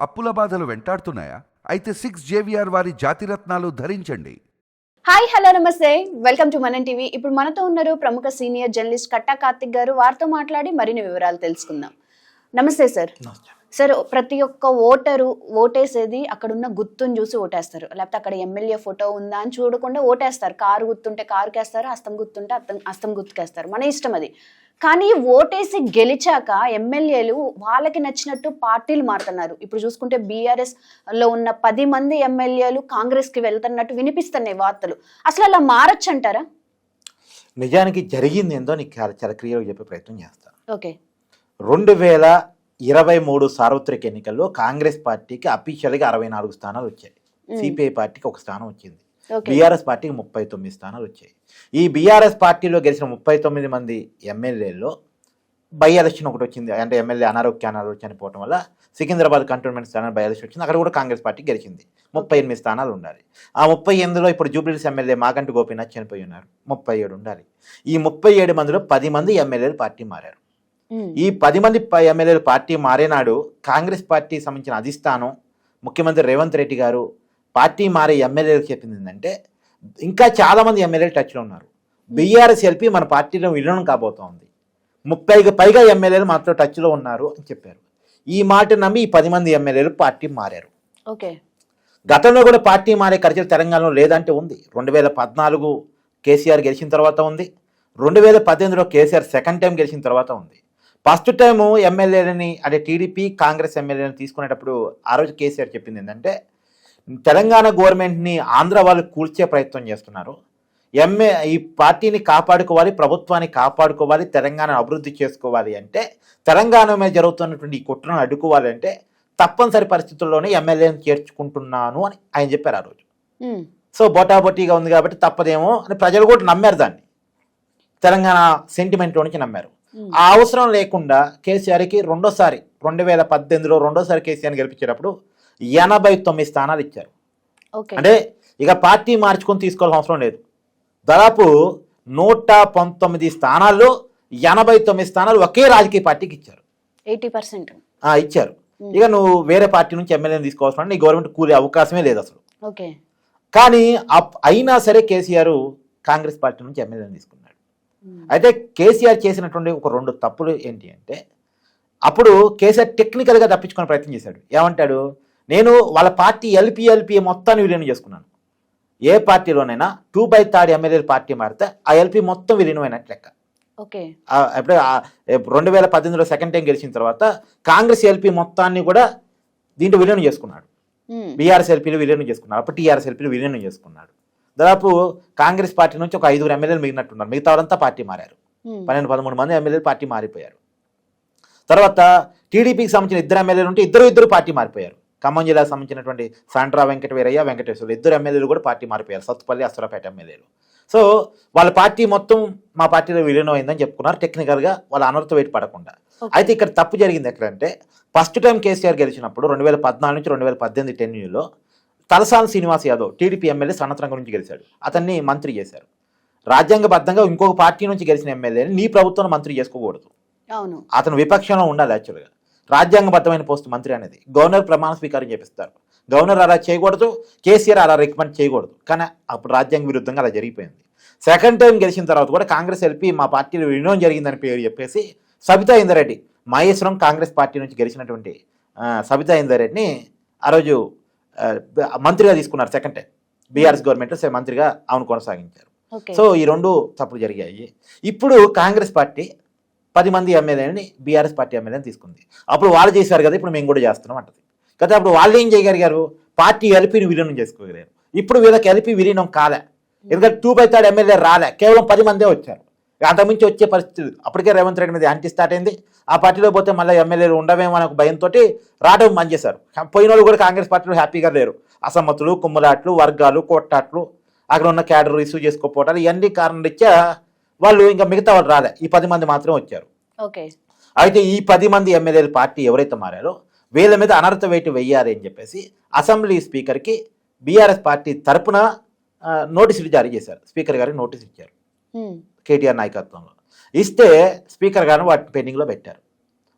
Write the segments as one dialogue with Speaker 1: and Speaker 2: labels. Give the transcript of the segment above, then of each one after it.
Speaker 1: అప్పుల బాధలు వెంటాడుతున్నాయా? అయితే సిక్స్ జేవిఆర్ వారి జాతిరత్నాలు ధరించండి.
Speaker 2: హాయ్ హలో నమస్తే. Welcome to Manan TV. ఇప్పుడు మనతో ఉన్నారు ప్రముఖ సీనియర్ జర్నలిస్ట్ కట్టా కార్తిక్ గారు. వారితో మాట్లాడి మరిన్ని వివరాలు తెలుసుకుందాం. నమస్తే సార్. సార్ ప్రతి ఒక్క ఓటరు ఓటేసేది అక్కడ ఉన్న గుర్తుని చూసి ఓటేస్తారు. లేకపోతే అక్కడ ఎమ్మెల్యే ఫోటో ఉందా అని చూడకుండా ఓటేస్తారు. కారు గుర్తుంటే కారుకి వేస్తారు అస్తం గుర్తుంటే అస్తం అస్తం గుర్తుకేస్తారు మన ఇష్టం అది. కానీ ఓటేసి గెలిచాక ఎమ్మెల్యేలు వాళ్ళకి నచ్చినట్టు పార్టీలు మారుతున్నారు. ఇప్పుడు చూసుకుంటే బీఆర్ఎస్లో ఉన్న పది మంది ఎమ్మెల్యేలు కాంగ్రెస్కి వెళ్తున్నట్టు వినిపిస్తున్నాయి వార్తలు. అసలు అలా మారచ్చు అంటారా
Speaker 3: నిజానికి జరిగింది ఏందో నీకు క్లియర్గా చెప్పే ప్రయత్నం చేస్తాను
Speaker 2: ఓకే.
Speaker 3: రెండు వేల ఇరవై మూడు సార్వత్రిక ఎన్నికల్లో కాంగ్రెస్ పార్టీకి అఫీషియల్గా అరవై నాలుగు స్థానాలు వచ్చాయి. సిపిఐ పార్టీకి ఒక స్థానం వచ్చింది. బీఆర్ఎస్ పార్టీకి ముప్పై తొమ్మిది స్థానాలు వచ్చాయి. ఈ బీఆర్ఎస్ పార్టీలో గెలిచిన ముప్పై తొమ్మిది మంది ఎమ్మెల్యేల్లో బై ఎలక్షన్ ఒకటి వచ్చింది. అంటే ఎమ్మెల్యే అనారోగ్యాలు చనిపోవడం వల్ల సికింద్రాబాద్ కంటోన్మెంట్ స్థానాలు బై ఎలక్షన్ వచ్చింది. అక్కడ కూడా కాంగ్రెస్ పార్టీ గెలిచింది. ముప్పై ఎనిమిది స్థానాలు ఉండాలి. ఆ ముప్పై ఎనిమిదిలో ఇప్పుడు జూబ్లీస్ ఎమ్మెల్యే మాగంటి గోపీనాథ్ చనిపోయి ఉన్నారు. ముప్పై ఏడు ఉండాలి. ఈ ముప్పై ఏడు మందిలో పది మంది ఎమ్మెల్యేలు పార్టీ మారారు. ఈ పది మంది ఎమ్మెల్యేలు పార్టీ మారేనాడు కాంగ్రెస్ పార్టీ సంబంధించిన అధిష్టానం ముఖ్యమంత్రి రేవంత్ రెడ్డి గారు పార్టీ మారే ఎమ్మెల్యేలకు చెప్పింది ఏంటంటే ఇంకా చాలా మంది ఎమ్మెల్యేలు టచ్లో ఉన్నారు. బీఆర్ఎస్ ఎల్పీ మన పార్టీలో విలీనం కాబోతోంది. ముప్పైకి పైగా ఎమ్మెల్యేలు మనతో టచ్లో ఉన్నారు అని చెప్పారు. ఈ మాట నమ్మి ఈ పది మంది ఎమ్మెల్యేలు పార్టీ మారారు.
Speaker 2: ఓకే.
Speaker 3: గతంలో కూడా పార్టీ మారే ఖర్చులు తెలంగాణలో లేదంటే ఉంది. రెండు వేల పద్నాలుగు కేసీఆర్ గెలిచిన తర్వాత ఉంది. రెండు వేల పద్దెనిమిదిలో కేసీఆర్ సెకండ్ టైం గెలిచిన తర్వాత ఉంది. ఫస్ట్ టైం ఎమ్మెల్యేలని అంటే టీడీపీ కాంగ్రెస్ ఎమ్మెల్యేలను తీసుకునేటప్పుడు ఆ రోజు కేసీఆర్ చెప్పింది ఏంటంటే తెలంగాణ గవర్నమెంట్ని ఆంధ్ర వాళ్ళు కూల్చే ప్రయత్నం చేస్తున్నారు ఎంఏ ఈ పార్టీని కాపాడుకోవాలి ప్రభుత్వాన్ని కాపాడుకోవాలి తెలంగాణ అభివృద్ధి చేసుకోవాలి అంటే తెలంగాణ మీద జరుగుతున్నటువంటి ఈ కుట్రను అడ్డుకోవాలి అంటే తప్పనిసరి పరిస్థితుల్లోనే ఎమ్మెల్యేని చేర్చుకుంటున్నాను అని ఆయన చెప్పారు ఆ రోజు. సో బొటాబొటీగా ఉంది కాబట్టి తప్పదేమో అని ప్రజలు కూడా నమ్మారు దాన్ని తెలంగాణ సెంటిమెంట్లో నుంచి నమ్మారు. ఆ అవసరం లేకుండా కేసీఆర్కి రెండోసారి రెండు వేల పద్దెనిమిదిలో రెండోసారి కేసీఆర్ని గెలిపించేటప్పుడు ఎనభై తొమ్మిది స్థానాలు ఇచ్చారు. అంటే ఇక పార్టీ మార్చుకొని తీసుకోవాల్సిన అవసరం లేదు. దాదాపు నూట పంతొమ్మిది స్థానాల్లో ఎనభై తొమ్మిది స్థానాలు ఒకే రాజకీయ పార్టీకి ఇచ్చారు.
Speaker 2: Eighty percent.
Speaker 3: ఇచ్చారు. ఇక నువ్వు వేరే పార్టీ నుంచి ఎమ్మెల్యేని తీసుకోవాల్సిన నీ గవర్నమెంట్ కూలే అవకాశమే లేదు అసలు.
Speaker 2: ఓకే.
Speaker 3: కానీ అయినా సరే కేసీఆర్ కాంగ్రెస్ పార్టీ నుంచి ఎమ్మెల్యేని తీసుకున్నాడు.
Speaker 2: ఉమ్.
Speaker 3: అయితే కేసీఆర్ చేసినటువంటి ఒక రెండు తప్పులు ఏంటి అంటే అప్పుడు కేసీఆర్ టెక్నికల్గా తప్పించుకునే ప్రయత్నం చేశాడు. ఏమంటాడు? నేను వాళ్ళ పార్టీ ఎల్పీ ఎల్పీ మొత్తాన్ని విలీనం చేసుకున్నాను. ఏ పార్టీలోనైనా టూ బై థర్డ్ ఎమ్మెల్యేల పార్టీ మారితే ఆ ఎల్పీ మొత్తం విలీనమైనట్టు లెక్క.
Speaker 2: ఓకే.
Speaker 3: ఆ- అప్పుడే ఆ- రెండు వేల పద్దెనిమిదిలో సెకండ్ టైం గెలిచిన తర్వాత కాంగ్రెస్ ఎల్పీ మొత్తాన్ని కూడా దీంట్లో విలీనం చేసుకున్నాడు. బీఆర్ఎస్ ఎల్పీలు విలీనం చేసుకున్నాడు అప్పుడు టీఆర్ఎస్ ఎల్పీలు విలీనం చేసుకున్నాడు దాదాపు కాంగ్రెస్ పార్టీ నుంచి ఒక ఐదుగురు ఎమ్మెల్యేలు మిగిలినట్టున్నారు. మిగతా వాళ్ళంతా పార్టీ మారారు. పన్నెండు పదమూడు మంది ఎమ్మెల్యేలు పార్టీ మారిపోయారు. తర్వాత టీడీపీకి సంబంధించిన ఇద్దరు ఎమ్మెల్యేలు ఉంటే ఇద్దరు ఇద్దరు పార్టీ మారిపోయారు. ఖమ్మం జిల్లాకు సంబంధించినటువంటి సాండ్రా వెంకట వీరయ్య వెంకటేశ్వరులు ఇద్దరు ఎమ్మెల్యేలు కూడా పార్టీ మారిపోయారు. సత్తుపల్లి అసరాపేట ఎమ్మెల్యేలు. సో వాళ్ళ పార్టీ మొత్తం మా పార్టీలో విలీనం అయిందని చెప్పుకున్నారు టెక్నికల్గా వాళ్ళ అనర్థ వెయిట్ పడకుండా. అయితే ఇక్కడ తప్పు జరిగింది ఎక్కడంటే ఫస్ట్ టైం కేసీఆర్ గెలిచినప్పుడు రెండు వేల పద్నాలుగు నుంచి రెండు వేల పద్దెనిమిది టెన్యూలో తలసాని శ్రీనివాస్ యాదవ్ టీడీపీ ఎమ్మెల్యే సనతరం గురించి గెలిచాడు. అతన్ని మంత్రి చేశారు. రాజ్యాంగబద్ధంగా ఇంకొక పార్టీ నుంచి గెలిచిన ఎమ్మెల్యేని నీ ప్రభుత్వం మంత్రి చేసుకోకూడదు.
Speaker 2: అవును.
Speaker 3: అతను విపక్షంలో ఉండాలి యాక్చువల్గా రాజ్యాంగబద్ధమైన పోస్ట్ మంత్రి అనేది గవర్నర్ ప్రమాణ స్వీకారం చేపిస్తారు. గవర్నర్ అలా చేయకూడదు కేసీఆర్ అలా రికమెండ్ చేయకూడదు. కానీ అప్పుడు రాజ్యాంగ విరుద్ధంగా అలా జరిగిపోయింది. సెకండ్ టైం గెలిచిన తర్వాత కూడా కాంగ్రెస్ ఎల్పీ మా పార్టీలో విలీనం జరిగిందని పేరు చెప్పేసి సబితా ఇందరెడ్డి మహేశ్వరం కాంగ్రెస్ పార్టీ నుంచి గెలిచినటువంటి సబితా ఇందరెడ్డిని ఆ రోజు మంత్రిగా తీసుకున్నారు సెకండ్ టైం బీఆర్ఎస్ గవర్నమెంట్ మంత్రిగా ఆమెను కొనసాగించారు. సో ఈ రెండు తప్పులు జరిగాయి. ఇప్పుడు కాంగ్రెస్ పార్టీ పది మంది ఎమ్మెల్యేని బీఆర్ఎస్ పార్టీ ఎమ్మెల్యేని తీసుకుంది. అప్పుడు వాళ్ళు చేశారు కదా ఇప్పుడు మేము కూడా చేస్తున్నాం అంటది. కదా అప్పుడు వాళ్ళు ఏం చేయగలిగారు? పార్టీ ఎల్పీని విలీనం చేసుకోగలిగారు. ఇప్పుడు వీళ్ళకి ఎల్పీ విలీనం కాలే. ఎందుకంటే టూ బై థర్డ్ ఎమ్మెల్యే రాలే. కేవలం పది మందే వచ్చారు. అంతకుమించి వచ్చే పరిస్థితి. అప్పటికే రేవంత్ రెడ్డి మీద యాంటీ స్టార్ట్ అయింది. ఆ పార్టీలో పోతే మళ్ళీ ఎమ్మెల్యేలు ఉండవేమో అనే భయంతో రావడం బంద్ చేశారు పోయిన వాళ్ళు కూడా కాంగ్రెస్ పార్టీలో హ్యాపీగా లేరు. అసమ్మతులు కుమ్మలాట్లు వర్గాలు కొట్టాట్లు అక్కడ ఉన్న క్యాడర్ రిసీవ్ చేసుకోకపోవటాలు ఇవన్నీ కారణాలు ఇచ్చా వాళ్ళు ఇంకా మిగతా వాళ్ళు రాలే. ఈ పది మంది మాత్రం వచ్చారు.
Speaker 2: ఓకే.
Speaker 3: అయితే ఈ పది మంది ఎమ్మెల్యేల పార్టీ ఎవరైతే మారారో వీళ్ళ మీద అనర్థ వేటు వెయ్యాలి అని చెప్పేసి అసెంబ్లీ స్పీకర్కి బీఆర్ఎస్ పార్టీ తరపున నోటీసులు జారీ చేశారు. స్పీకర్ గారికి నోటీస్ ఇచ్చారు. కేటీఆర్ నాయకత్వంలో. ఇస్తే స్పీకర్ గారు వాటిని పెండింగ్లో పెట్టారు.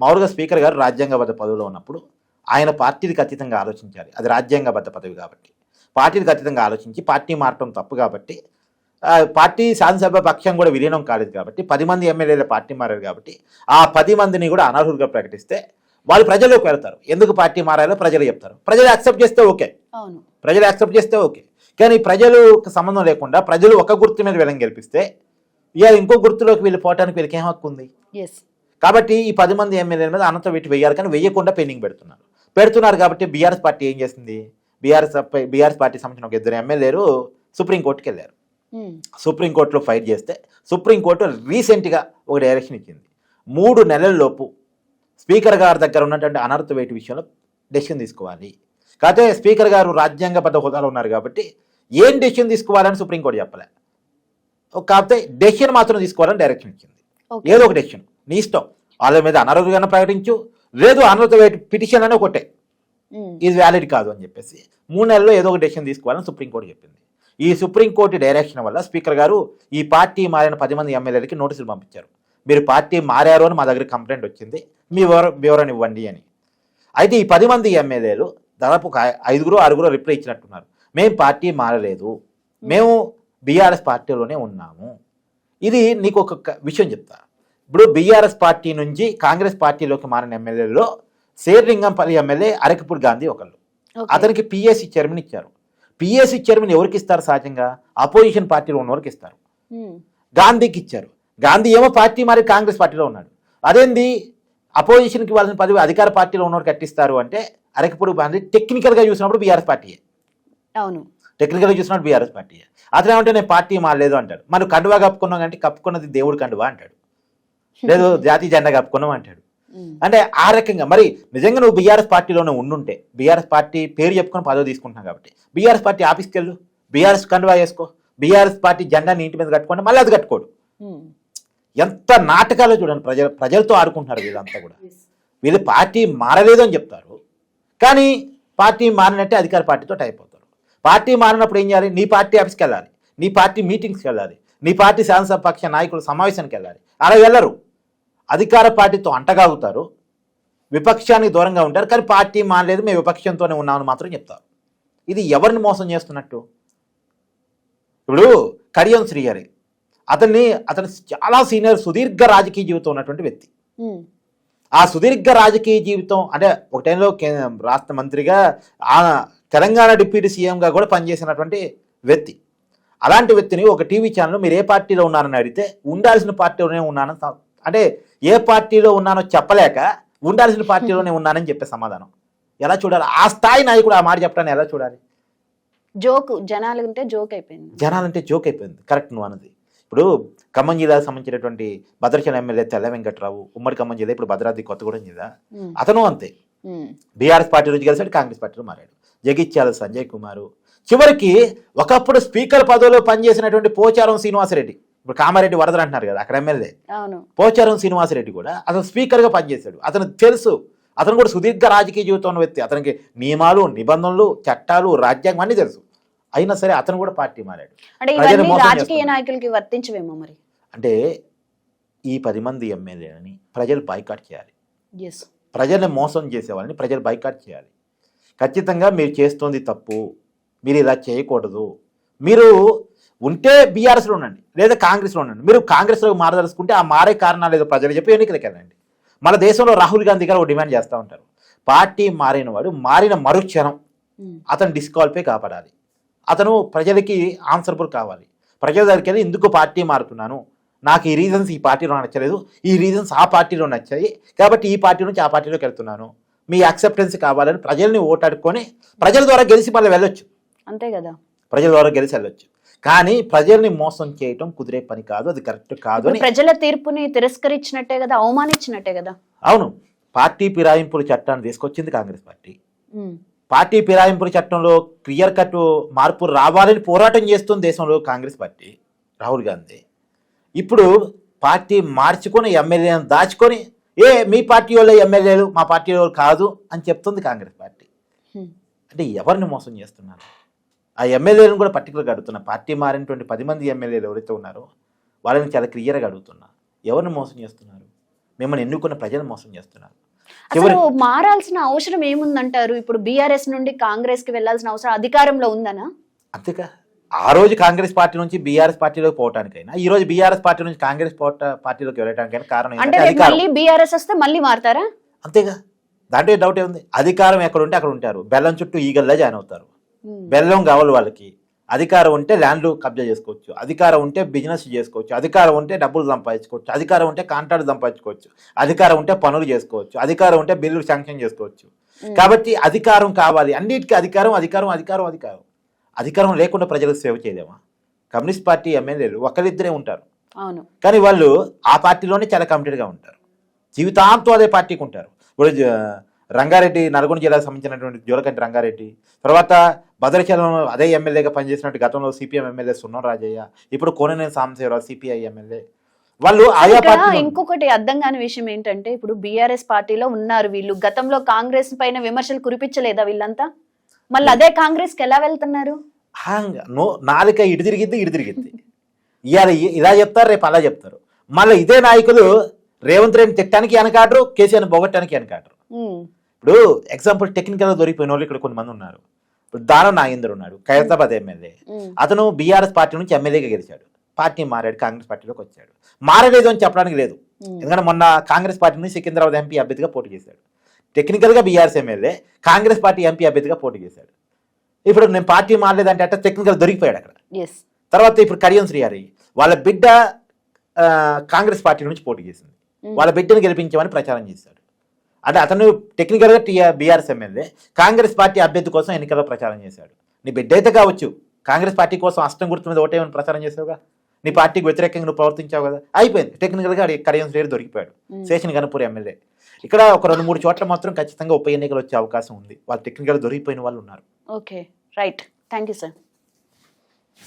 Speaker 3: మామూలుగా స్పీకర్ గారు రాజ్యాంగబద్ధ పదవిలో ఉన్నప్పుడు ఆయన పార్టీకి ఖచ్చితంగా ఆలోచించాలి. అది రాజ్యాంగబద్ధ పదవి కాబట్టి. పార్టీకి ఖచ్చితంగా ఆలోచించి పార్టీ మారటం తప్పు కాబట్టి పార్టీ శాసనసభ పక్షం కూడా విలీనం కాలేదు కాబట్టి పది మంది ఎమ్మెల్యేల పార్టీ మారారు కాబట్టి ఆ పది మందిని కూడా అనర్హులుగా ప్రకటిస్తే వాళ్ళు ప్రజల్లోకి వెళ్తారు. ఎందుకు పార్టీ మారాలో ప్రజలు చెప్తారు. ప్రజలు యాక్సెప్ట్ చేస్తే ఓకే. ప్రజలు యాక్సెప్ట్ చేస్తే ఓకే. కానీ ప్రజలు సంబంధం లేకుండా ప్రజలు ఒక గుర్తు మీద వీళ్ళని గెలిపిస్తే ఇక ఇంకో గుర్తులోకి వీళ్ళు పోవటానికి వీళ్ళకి ఏం హక్కు ఉంది? కాబట్టి ఈ పది మంది ఎమ్మెల్యేల మీద అనంత వీటి వేయాలి కానీ వేయకుండా పెండింగ్ పెడుతున్నారు. పెడుతున్నారు కాబట్టి బీఆర్ఎస్ పార్టీ ఏం చేసింది బీఆర్ఎస్ బీఆర్ఎస్ పార్టీ సంబంధించిన ఒక ఇద్దరు ఎమ్మెల్యేలు సుప్రీంకోర్టుకి వెళ్ళారు సుప్రీంకోర్టులో ఫైట్ చేస్తే సుప్రీంకోర్టు రీసెంట్గా ఒక డైరెక్షన్ ఇచ్చింది. మూడు నెలల లోపు స్పీకర్ గారి దగ్గర ఉన్నటువంటి అనర్థ వేటి విషయంలో డెసిషన్ తీసుకోవాలి. కాకపోతే స్పీకర్ గారు రాజ్యాంగబద్ధ హోదాలో ఉన్నారు కాబట్టి ఏం డెసిషన్ తీసుకోవాలని సుప్రీంకోర్టు చెప్పలే. కాకపోతే డెసిషన్ మాత్రం తీసుకోవాలని డైరెక్షన్ ఇచ్చింది. ఏదో ఒక డెసిషన్. నీ ఇష్టం. వాళ్ళ మీద అనర్హతగానే ప్రకటించు. లేదు అనర్హత వేటి పిటిషన్ అని ఒకటే ఇది వ్యాలిడ్ కాదు అని చెప్పేసి. మూడు నెలల్లో ఏదో ఒక డెసిషన్ తీసుకోవాలని సుప్రీంకోర్టు చెప్పింది. ఈ సుప్రీంకోర్టు డైరెక్షన్ వల్ల స్పీకర్ గారు ఈ పార్టీ మారిన పది మంది ఎమ్మెల్యేలకి నోటీసులు పంపించారు. మీరు పార్టీ మారారు అని మా దగ్గర కంప్లైంట్ వచ్చింది. మీ వివర వివరణ ఇవ్వండి అని. అయితే ఈ పది మంది ఎమ్మెల్యేలు దాదాపు ఐదుగురు ఆరుగురు రిప్లై ఇచ్చినట్టున్నారు. మేము పార్టీ మారలేదు. మేము బీఆర్ఎస్ పార్టీలోనే ఉన్నాము. ఇది నీకు ఒక విషయం చెప్తా. ఇప్పుడు బీఆర్ఎస్ పార్టీ నుంచి కాంగ్రెస్ పార్టీలోకి మారిన ఎమ్మెల్యేలో శేర్లింగంపల్లి ఎమ్మెల్యే అరకపూడి గాంధీ ఒకళ్ళు. అతనికి పిఎస్సి చైర్మన్ ఇచ్చారు. పిఎస్సి చైర్మన్ ఎవరికి ఇస్తారు సహజంగా అపోజిషన్ పార్టీలో ఉన్నవారికి ఇస్తారు. గాంధీకి ఇచ్చారు. గాంధీ ఏమో పార్టీ మారి కాంగ్రెస్ పార్టీలో ఉన్నాడు. అదేంది? అపోజిషన్కి వాళ్ళని పదవి అధికార పార్టీలో ఉన్నవారు కట్టిస్తారు అంటే అరకపూడి గాంధీ టెక్నికల్గా చూసినప్పుడు బీఆర్ఎస్ పార్టీయే.
Speaker 2: అవును.
Speaker 3: టెక్నికల్గా చూసినప్పుడు బీఆర్ఎస్ పార్టీయే అతను ఏమంటే నేను పార్టీ మారలేదు అంటాడు. మనం కండువా కప్పుకున్నాం అంటే కప్పుకున్నది దేవుడు కండువా అంటాడు. లేదు జాతీయ జెండా కప్పుకున్నాం అంటాడు.
Speaker 2: ఉమ్.
Speaker 3: అంటే ఆ రకంగా మరి నిజంగా నువ్వు బీఆర్ఎస్ పార్టీలోనే ఉండుంటే బీఆర్ఎస్ పార్టీ పేరు చెప్పుకొని పదవి తీసుకుంటున్నావు కాబట్టి బీఆర్ఎస్ పార్టీ ఆఫీస్కి వెళ్ళు బీఆర్ఎస్ కండువా వేసుకో బీఆర్ఎస్ పార్టీ జెండా నీ ఇంటి మీద కట్టుకోండి మళ్ళీ అది కట్టుకోడు.
Speaker 2: ఉమ్.
Speaker 3: ఎంత నాటకాలు చూడండి ప్రజలు ప్రజలతో ఆడుకుంటున్నారు వీళ్ళంతా కూడా. వీళ్ళు పార్టీ మారలేదు అని చెప్తారు. కానీ పార్టీ మారినట్టే అధికార పార్టీతో టైప్ పార్టీ మారినప్పుడు ఏం చేయాలి? నీ పార్టీ ఆఫీస్కి వెళ్ళాలి. నీ పార్టీ మీటింగ్స్కి వెళ్ళాలి. నీ పార్టీ శాసనసభ పక్ష నాయకుల సమావేశానికి వెళ్ళాలి. అలా వెళ్ళరు. అధికార పార్టీతో అంటగాగుతారు. విపక్షానికి దూరంగా ఉంటారు. కానీ పార్టీ మారలేదు. మేము విపక్షంతోనే ఉన్నామని మాత్రం చెప్తారు. ఇది ఎవరిని మోసం చేస్తున్నట్టు? ఇప్పుడు కడియం శ్రీహరి. అతన్ని అతను చాలా సీనియర్ సుదీర్ఘ రాజకీయ జీవితం ఉన్నటువంటి వ్యక్తి. ఆ సుదీర్ఘ రాజకీయ జీవితం అంటే ఒక టైంలో రాష్ట్ర మంత్రిగా ఆ తెలంగాణ డిప్యూటీ సీఎంగా కూడా పనిచేసినటువంటి వ్యక్తి. అలాంటి వ్యక్తిని ఒక టీవీ ఛానల్ మీరు ఏ పార్టీలో ఉన్నారని అడిగితే ఉండాల్సిన పార్టీలోనే ఉన్నానని స- అంటే ఏ పార్టీలో ఉన్నానో చెప్పలేక ఉండాల్సిన పార్టీలోనే ఉన్నానని చెప్పే సమాధానం. ఎలా చూడాలి? ఆ స్థాయి నాయకుడు ఆ మాట చెప్పడాన్ని ఎలా చూడాలి?
Speaker 2: జోక్ జనాలు ఉంటే జోక్ అయిపోయింది
Speaker 3: జనాలంటే జోక్ అయిపోయింది కరెక్ట్ నువ్వు అన్నది. ఇప్పుడు ఖమ్మం జిల్లాకు సంబంధించినటువంటి భద్రాచలం ఎమ్మెల్యే తెల్ల వెంకట్రావు ఉమ్మడి ఖమ్మం జిల్లా ఇప్పుడు భద్రాద్రి కొత్తగూడెం జిల్లా. అతను అంతే. బీఆర్ఎస్ పార్టీ నుంచి కలిసాడు కాంగ్రెస్ పార్టీలో మారాడు. జగిత్యాల సంజయ్ కుమారు. చివరికి ఒకప్పుడు స్పీకర్ పదవిలో పనిచేసినటువంటి పోచారం శ్రీనివాసరెడ్డి ఇప్పుడు కామారెడ్డి వరదలు అంటున్నారు కదా అక్కడ ఎమ్మెల్యే. పోచారం శ్రీనివాసరెడ్డి కూడా అతను స్పీకర్గా పనిచేశాడు. అతను తెలుసు. అతను కూడా సుదీర్ఘ రాజకీయ జీవితం ఉన్న వ్యక్తి. అతనికి నియమాలు నిబంధనలు చట్టాలు రాజ్యాంగం అన్నీ తెలుసు. అయినా సరే అతను కూడా పార్టీ మారాడు.
Speaker 2: రాజకీయ. నాయకులకి వర్తించవేమో మరి?
Speaker 3: అంటే ఈ పది మంది ఎమ్మెల్యేలని ప్రజలు బైకాట్ చేయాలి.
Speaker 2: ఎస్
Speaker 3: ప్రజల్ని మోసం చేసే వాళ్ళని ప్రజలు బైకాట్ చేయాలి. ఖచ్చితంగా మీరు చేస్తోంది తప్పు. మీరు ఇలా చేయకూడదు. మీరు ఉంటే బీఆర్ఎస్లో ఉండండి లేదా కాంగ్రెస్లో ఉండండి. మీరు కాంగ్రెస్లో మారదలుచుకుంటే ఆ మారే కారణాలు ఏదో ప్రజలు చెప్పి ఎన్నికలకు వెళ్ళండి. మన దేశంలో రాహుల్ గాంధీ గారు ఒక డిమాండ్ చేస్తూ ఉంటారు. పార్టీ మారిన వాడు మారిన మరుక్షణం. అతను డిస్క్వాలిఫై కాపాడాలి. అతను ప్రజలకి ఆన్సరబుల్ కావాలి. ప్రజల దగ్గరికి వెళ్ళి ఎందుకు పార్టీ మారుతున్నాను? నాకు ఈ రీజన్స్ ఈ పార్టీలో నచ్చలేదు. ఈ రీజన్స్ ఆ పార్టీలో నచ్చాయి. కాబట్టి ఈ పార్టీ నుంచి ఆ పార్టీలోకి వెళ్తున్నాను. మీ యాక్సెప్టెన్స్ కావాలని ప్రజల్ని ఓటాడుకొని ప్రజల ద్వారా గెలిచి మళ్ళీ వెళ్ళొచ్చు.
Speaker 2: అంతే కదా.
Speaker 3: ప్రజల ద్వారా గెలిచి వెళ్ళొచ్చు. కానీ ప్రజల్ని మోసం చేయటం కుదిరే పని కాదు. అది కరెక్ట్ కాదు
Speaker 2: ప్రజల తీర్పుని తిరస్కరించినట్టే కదా అవమానించినట్టే కదా.
Speaker 3: అవును. పార్టీ ఫిరాయింపుల చట్టాన్ని తీసుకొచ్చింది కాంగ్రెస్ పార్టీ. పార్టీ ఫిరాయింపుల చట్టంలో క్లియర్ కట్ మార్పు రావాలని పోరాటం చేస్తుంది దేశంలో కాంగ్రెస్ పార్టీ. రాహుల్ గాంధీ. ఇప్పుడు పార్టీ మార్చుకొని ఎమ్మెల్యేలను దాచుకొని ఏ మీ పార్టీ వాళ్ళ ఎమ్మెల్యేలు మా పార్టీ వాళ్ళు కాదు అని చెప్తుంది కాంగ్రెస్ పార్టీ. అంటే ఎవరిని మోసం చేస్తున్నారు? ఆ ఎమ్మెల్యేలను కూడా పర్టికులర్గా అడుగుతున్నా. పార్టీ మారినటువంటి పది మంది ఎమ్మెల్యేలు ఎవరైతే ఉన్నారో వాళ్ళని చాలా క్లియర్గా అడుగుతున్నా. ఎవరిని మోసం చేస్తున్నారు? మిమ్మల్ని ఎన్నుకున్న ప్రజలను మోసం చేస్తున్నారు.
Speaker 2: అసలు మారాల్సిన అవసరం ఏముందంటారు? ఇప్పుడు బీఆర్ఎస్ నుండి కాంగ్రెస్కి వెళ్ళాల్సిన అవసరం అధికారంలో ఉందనా?
Speaker 3: అంతేగా. ఆ రోజు కాంగ్రెస్ పార్టీ నుంచి బీఆర్ఎస్ పార్టీలోకి పోవటానికైనా ఈ రోజు బీఆర్ఎస్ పార్టీ నుంచి కాంగ్రెస్ పార్టీలోకి వెళ్ళటానికైనా కారణం
Speaker 2: అంటే బీఆర్ఎస్ వస్తే మళ్ళీ మారతారా?
Speaker 3: అంతేగా. దాంట్లో డౌట్ ఏముంది అధికారం ఎక్కడ ఉంటే అక్కడ ఉంటారు బెల్లం చుట్టూ ఈగల్లా జాయిన్ అవుతారు. బెల్లం కావాలి వాళ్ళకి. అధికారం ఉంటే ల్యాండ్లు కబ్జా చేసుకోవచ్చు. అధికారం ఉంటే బిజినెస్ చేసుకోవచ్చు. అధికారం ఉంటే డబ్బులు సంపాదించుకోవచ్చు. అధికారం ఉంటే కాంట్రాక్ట్ సంపాదించుకోవచ్చు. అధికారం ఉంటే పనులు చేసుకోవచ్చు. అధికారం ఉంటే బిల్లులు శాంక్షన్ చేసుకోవచ్చు. కాబట్టి అధికారం కావాలి. అన్నిటికీ అధికారం అధికారం అధికారం అధికారం. అధికారం లేకుండా ప్రజలకు సేవ చేయలేమా? కమ్యూనిస్ట్ పార్టీ ఎమ్మెల్యేలు ఒకరిద్దరే ఉంటారు.
Speaker 2: అవును.
Speaker 3: కానీ వాళ్ళు ఆ పార్టీలోనే చాలా కమిటెడ్గా ఉంటారు. జీవితాంతం అదే పార్టీకి ఉంటారు. ఇప్పుడు రంగారెడ్డి నల్గొండ జిల్లాకు సంబంధించినటువంటి జోలకంటి రంగారెడ్డి తర్వాత భద్రాచలం అదే ఎమ్మెల్యేగా పనిచేసినట్టు గతంలో సిపిఎం ఎమ్మెల్యే సున్నం రాజయ్య ఇప్పుడు కోననేని సాంబశివరావు సిపిఐ ఎమ్మెల్యే. వాళ్ళు ఆయా
Speaker 2: ఇంకొకటి అర్థం కాని విషయం ఏంటంటే ఇప్పుడు బీఆర్ఎస్ పార్టీలో ఉన్నారు వీళ్ళు. గతంలో కాంగ్రెస్ పైన విమర్శలు కురిపించలేదా వీళ్ళంతా? మళ్ళీ అదే కాంగ్రెస్కి ఎలా వెళ్తున్నారు?
Speaker 3: నో నాలుక ఇటు తిరిగిద్ది ఇటు తిరిగిద్ది. ఇవాళ ఇలా చెప్తారు రేపు అలా చెప్తారు. మళ్ళీ ఇదే నాయకులు రేవంత్ రెడ్డి తిట్టడానికి వెనకాడరు కేసీఆర్ బొగట్టడానికి వెనకాడరు. ఇప్పుడు ఎగ్జాంపుల్ టెక్నికల్గా దొరికిపోయిన వాళ్ళు ఇక్కడ కొంతమంది ఉన్నారు. ఇప్పుడు దానం నాగేందర్ ఉన్నాడు ఖైరతాబాద్ ఎమ్మెల్యే. అతను బీఆర్ఎస్ పార్టీ నుంచి ఎమ్మెల్యేగా గెలిచాడు. పార్టీ మారాడు కాంగ్రెస్ పార్టీలోకి వచ్చాడు. మారలేదు అని చెప్పడానికి లేదు. ఎందుకంటే మొన్న కాంగ్రెస్ పార్టీ నుంచి సికింద్రాబాద్ ఎంపీ అభ్యర్థిగా పోటీ చేశాడు. టెక్నికల్గా BRS MLA Congress party MP అభ్యర్థిగా పోటీ చేశాడు. ఇప్పుడు నేను పార్టీ మారలేదంటే అట్ట టెక్నికల్ దొరికిపోయాడు అక్కడ. తర్వాత ఇప్పుడు కడియం శ్రీహరి వాళ్ళ బిడ్డ కాంగ్రెస్ పార్టీ నుంచి పోటీ చేసింది. వాళ్ళ బిడ్డను గెలిపించామని ప్రచారం చేశాడు. అంటే అతను టెక్నికల్గా TR BRS MLA Congress party అభ్యర్థి కోసం ఎన్నికల్లో ప్రచారం చేశాడు. నీ బిడ్డ అయితే కావచ్చు కాంగ్రెస్ పార్టీ కోసం అష్టం గుర్తు మీద ఓటేమని ప్రచారం చేసావుగా నీ పార్టీకి వ్యతిరేకంగా నువ్వు ప్రవర్తించావు కదా. అయిపోయింది. టెక్నికల్గా కడియం శ్రీహరి దొరికిపోయాడు. శేషన్ గణపూర్ ఎమ్మెల్యే ఇక్కడ ఒక రెండు మూడు చోట్ల మాత్రం ఖచ్చితంగా ఉప ఎన్నికలు వచ్చే అవకాశం ఉంది. వాళ్ళు టెక్నికల్ దొరికిపోయిన వాళ్ళు ఉన్నారు.
Speaker 2: Okay right thank you sir